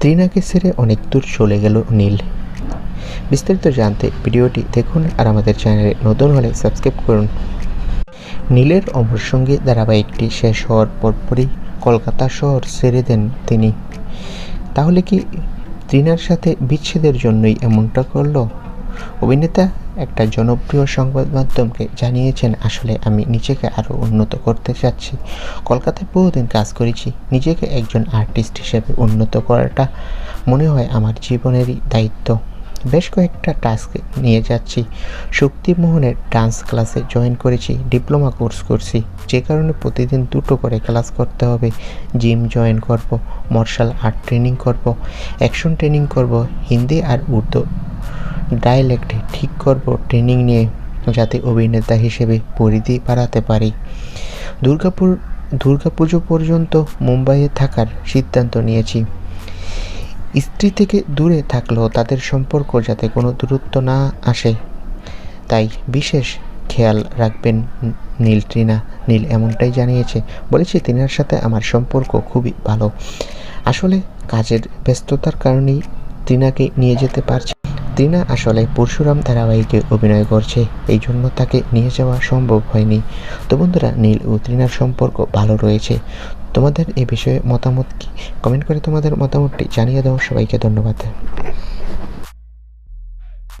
ত্রিনাকে সেরে অনেক দূর চলে গেল নীল। বিস্তারিত জানতে ভিডিওটি দেখুন আর আমাদের চ্যানেলে নতুন হলে সাবস্ক্রাইব করুন। নীলের অমর সঙ্গে ধারাবাহিকটি শেষ হওয়ার পরপরই কলকাতা শহর সেরে দেন তিনি। তাহলে কি ত্রিনার সাথে বিচ্ছেদের জন্যই এমনটা করল? অভিনেতা একটা জনপ্রিয় সংবাদ মাধ্যমকে জানিয়েছেন, আসলে আমি নিজেকে আরও উন্নত করতে চাচ্ছি। কলকাতায় বহুদিন কাজ করেছি। নিজেকে একজন আর্টিস্ট হিসেবে উন্নত করাটা মনে হয় আমার জীবনেরই দায়িত্ব। বেশ কয়েকটা টাস্ক নিয়ে যাচ্ছি। শক্তিমোহনের ডান্স ক্লাসে জয়েন করেছি ডিপ্লোমা কোর্স করছি। যে কারণে প্রতিদিন দুটো করে ক্লাস করতে হবে। জিম জয়েন করব মার্শাল আর্ট ট্রেনিং করব অ্যাকশন ট্রেনিং করব, হিন্দি আর উর্দু ডায়ালেক্ট ঠিক করব ট্রেনিং নিয়ে যাতে অভিনেতা হিসেবে পরিধি বাড়াতে পারি। দুর্গাপুর, দুর্গাপুজো পর্যন্ত মুম্বাইয়ে থাকার সিদ্ধান্ত নিয়েছি। স্ত্রী থেকে দূরে থাকলেও তাদের সম্পর্ক যাতে কোনো দূরত্ব না আসে, তাই বিশেষ খেয়াল রাখবেন নীল ট্রিনা নীল এমনটাই জানিয়েছে, বলেছে তিনার সাথে আমার সম্পর্ক খুবই ভালো। আসলে কাজের ব্যস্ততার কারণেই ত্রিনাকে নিয়ে যেতে পারছে ত্রিনা আসলে পরশুরাম ধারাবাহিকে অভিনয় করছে। এই জন্য তাকে নিয়ে যাওয়া সম্ভব হয়নি। তো বন্ধুরা, নীল ও ত্রিনার সম্পর্ক ভালো রয়েছে। তোমাদের এ বিষয়ে মতামত কি? কমেন্ট করে তোমাদের মতামতটি জানিয়ে দাও। সবাইকে ধন্যবাদ।